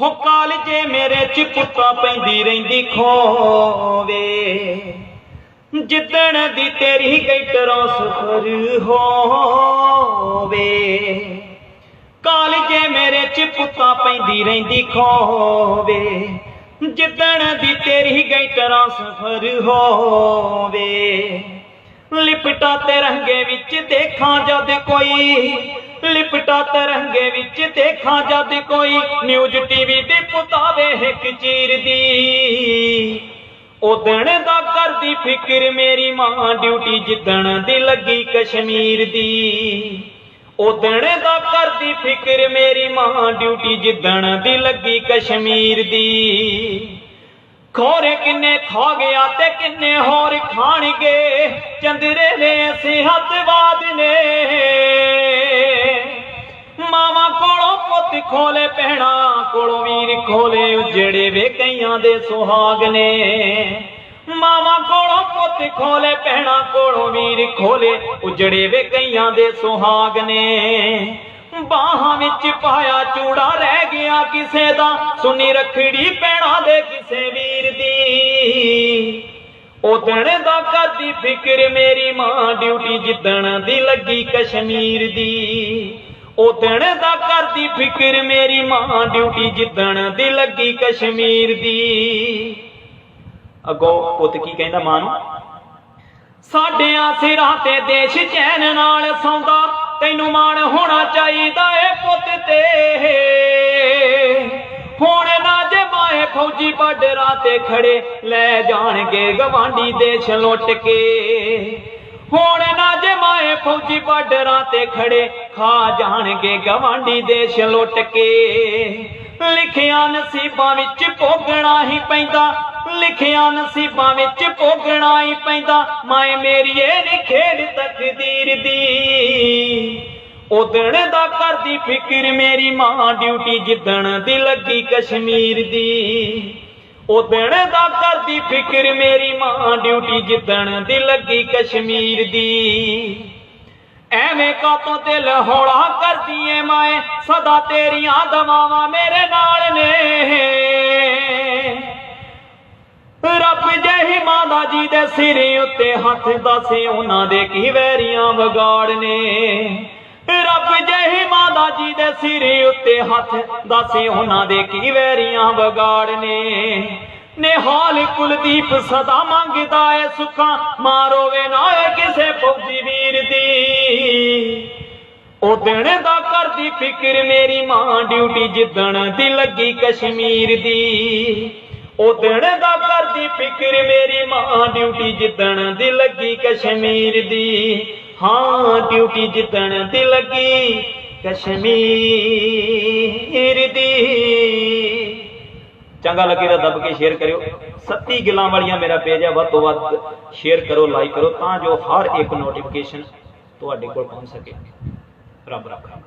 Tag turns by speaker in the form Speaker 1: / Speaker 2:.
Speaker 1: ਹੋ ਕਾਲਜੇ ਮੇਰੇ ਚ ਪੁੱਤਾਂ ਪੈਂਦੀ ਰਹਿੰਦੀ ਖੋਵੇ। ਜਿੱਦਣ ਦੀ ਤੇਰੀ ਗਈ ਟਰੋਂ ਸਫਰ ਹੋਵੇ। ਕਾਲਜੇ ਮੇਰੇ ਚ ਪੁੱਤਾਂ ਪੈਂਦੀ ਰਹਿੰਦੀ ਖੋਵੇ। ਜਿੱਦਣ ਦੀ ਤੇਰੀ ਗਈ ਟਰਾਂ ਸਫਰ ਹੋਵੇ। ਲਿਪਟਾ ਤੇ ਰੰਗੇ ਵਿੱਚ ਦੇਖਾਂ ਜਦ ਕੋਈ ਲਿਪਟਾ ਤੇ ਵਿੱਚ ਦੇਖਾਂ ਜਦ ਕੋਈ ਨਿਊਜ਼ ਟੀਵੀ ਤੇ ਪੁਤਾਵੇ ਇੱਕ ਚੀਰ ਦੀ। ਉਦਣ ਦਾ ਕਰਦੀ ਫਿਕਰ ਮੇਰੀ ਮਾਂ ਡਿਊਟੀ ਜਿੱਦਣ ਦੀ ਲੱਗੀ ਕਸ਼ਮੀਰ ਦੀ। ਉਦਣ ਦਾ ਕਰਦੀ ਫਿਕਰ ਮੇਰੀ ਮਾਂ ਡਿਊਟੀ ਜਿੱਦਣ ਦੀ ਲੱਗੀ ਕਸ਼ਮੀਰ ਦੀ। ਖੋਰੇ ਕਿੰਨੇ ਖਾ ਗਿਆ ਤੇ ਕਿੰਨੇ ਹੋਰ ਖਾਣਗੇ, ਚੰਦਰੇ ਨੇ ਸਿਹਤਵਾਦ ਨੇ। ਖੋਲੇ ਪਹਿਣਾ ਕੋਲੋਂ ਵੀਰ ਖੋਲੇ, ਉਜੜੇ ਵੇ ਕਈਆਂ ਦੇ ਸੁਹਾਗ ਨੇ। ਮਾਵਾ ਕੋਲੋਂ ਪੁੱਤ ਖੋਲੇ ਪਹਿਣਾ ਕੋਲੋਂ ਵੀਰ ਖੋਲੇ, ਉਜੜੇ ਵੇ ਕਈਆਂ ਦੇ ਸੁਹਾਗ ਨੇ। ਬਾਹਾਂ ਵਿੱਚ ਪਾਇਆ ਚੂੜਾ ਰਹਿ ਗਿਆ ਕਿਸੇ ਦਾ, ਸੁਨੀ ਰਖੜੀ ਪੈਣਾ ਦੇ ਕਿਸੇ ਵੀਰ ਦੀ। ਉਦਣ ਦਾ ਕਰਦੀ ਫਿਕਰ ਮੇਰੀ ਮਾਂ ਡਿਊਟੀ ਜਿੱਦਣ ਦੀ ਲੱਗੀ ਕਸ਼ਮੀਰ ਦੀ। ਉਦਣ ਦਾ ਕਰਦੀ ਫਿਕਰ ਮੇਰੀ ਮਾਂ ਡਿਊਟੀ ਜਿੱਦਣ ਦੀ ਲੱਗੀ ਕਸ਼ਮੀਰ ਦੀ। ਅੱਗੋਂ ਪੁੱਤ ਕੀ ਕਹਿੰਦਾ ਮਾਂ ਨੂੰ? ਸਾਡਿਆਂ ਸਿਰਾਂ ਤੇ ਦੇਸ਼ ਚੈਨ ਨਾਲ ਸੌਂਦਾ, ਤੈਨੂੰ ਮਾਣ ਹੋਣਾ ਚਾਹੀਦਾ ਏ ਪੁੱਤ ਤੇ ਹੁਣ ਨਾ ਜੇ ਮਾਏ ਫੌਜੀ ਬਾਰਡਰਾਂ ਤੇ ਖੜੇ, ਲੈ ਜਾਣਗੇ ਗਵਾਂਢੀ ਦੇਸ਼ ਲੁੱਟ ਕੇ। ਹੁਣ ਨਾ ਜੇ ਮਾਏ ਫੌਜੀ ਬਾਰਡਰਾਂ ਤੇ ਖੜੇ ਖਾ ਜਾਣਗੇ ਗਵਾਂਢੀ ਦੇਸ਼ ਲੁੱਟ ਕੇ। ਲਿਖਿਆ ਨਸੀਬਾਂ ਵਿੱਚ ਭੋਗਣਾ ਹੀ ਪੈਂਦਾ, ਲਿਖਿਆ ਨਸੀਬਾਂ ਵਿੱਚ ਭੋਗਣਾ ਹੀ ਪੈਂਦਾ। ਮਾਏ ਮੇਰੀਏ ਨੀ ਖੇਡ ਤਕਦੀਰ ਦੀ ਉਦਣ ਦਾ ਕਰਦੀ ਫਿਕਰ ਮੇਰੀ ਮਾਂ ਡਿਊਟੀ ਜਿੱਦਣ ਦੀ ਲੱਗੀ ਕਸ਼ਮੀਰ ਦੀ। ਉਦਣ ਦਾ ਕਰਦੀ ਫਿਕਰ ਮੇਰੀ ਮਾਂ ਡਿਊਟੀ ਜਿੱਦਣ ਦੀ ਲੱਗੀ ਕਸ਼ਮੀਰ ਦੀ। ਐਵੇਂ ਕਾਤੋਂ ਦਿਲ ਹੌਲਾ ਕਰਦੀ ਏ ਮਾਏ, ਸਦਾ ਤੇਰੀਆਂ ਦਵਾਵਾਂ ਮੇਰੇ ਨਾਲ ਨੇ। ਰੱਬ ਜਹੀ ਮਾਦਾ ਜੀ ਦੇ ਸਿਰ ਉੱਤੇ ਹੱਥ ਦੱਸੇ ਉਹਨਾਂ ਦੇ ਕੀ ਵੈਰੀਆਂ ਵਿਗਾੜ ਨੇ। ਰੱਬ ਜਿਹੀ ਮਾਦਾ ਜੀ ਦੇ ਸਿਰ ਉੱਤੇ ਹੱਥ ਦੱਸੇ ਉਹਨਾਂ ਦੇ ਕੀ ਵੈਰੀਆਂ ਵਿਗਾੜ ਨੇ। ਨਿਹਾਲ ਕੁਲਦੀਪ ਸਦਾ ਮੰਗਦਾ ਏ ਸੁੱਖਾਂ। ਮਾਰੋਵੇ ਨਾ ਏ ਕਿਸੇ ਫੌਜੀ ਵੀਰ ਦੀ। ਉਦਣ ਦਾ ਕਰਦੀ ਫਿਕਰ ਮੇਰੀ ਮਾਂ ਡਿਊਟੀ ਜਿੱਦਣ ਦੀ ਲੱਗੀ ਕਸ਼ਮੀਰ ਦੀ। ਉਹ ਉਦਣ ਦਾ ਕਰਦੀ ਫਿਕਰ ਮੇਰੀ ਮਾਂ ਡਿਊਟੀ ਜਿੱਦਣ ਦੀ ਲੱਗੀ ਕਸ਼ਮੀਰ ਦੀ। ਹਾਂ, ਡਿਊਟੀ ਜਿੱਦਣ ਦੀ ਲੱਗੀ ਕਸ਼ਮੀਰ ਦੀ। ਚੰਗਾ ਲੱਗੇ ਤਾਂ ਦੱਬ ਕੇ ਸ਼ੇਅਰ ਕਰਿਓ। ਸੱਤੀ ਗਿਲਾਂ ਵਾਲੀਆਂ ਮੇਰਾ ਪੇਜ ਹੈ ਵੱਧ ਤੋਂ ਵੱਧ ਸ਼ੇਅਰ ਕਰੋ ਲਾਈਕ ਕਰੋ ਤਾਂ ਜੋ ਹਰ ਇੱਕ ਨੋਟੀਫਿਕੇਸ਼ਨ ਤੁਹਾਡੇ ਕੋਲ ਪਹੁੰਚ ਸਕੇ। ਰੱਬ ਰੱਖਾ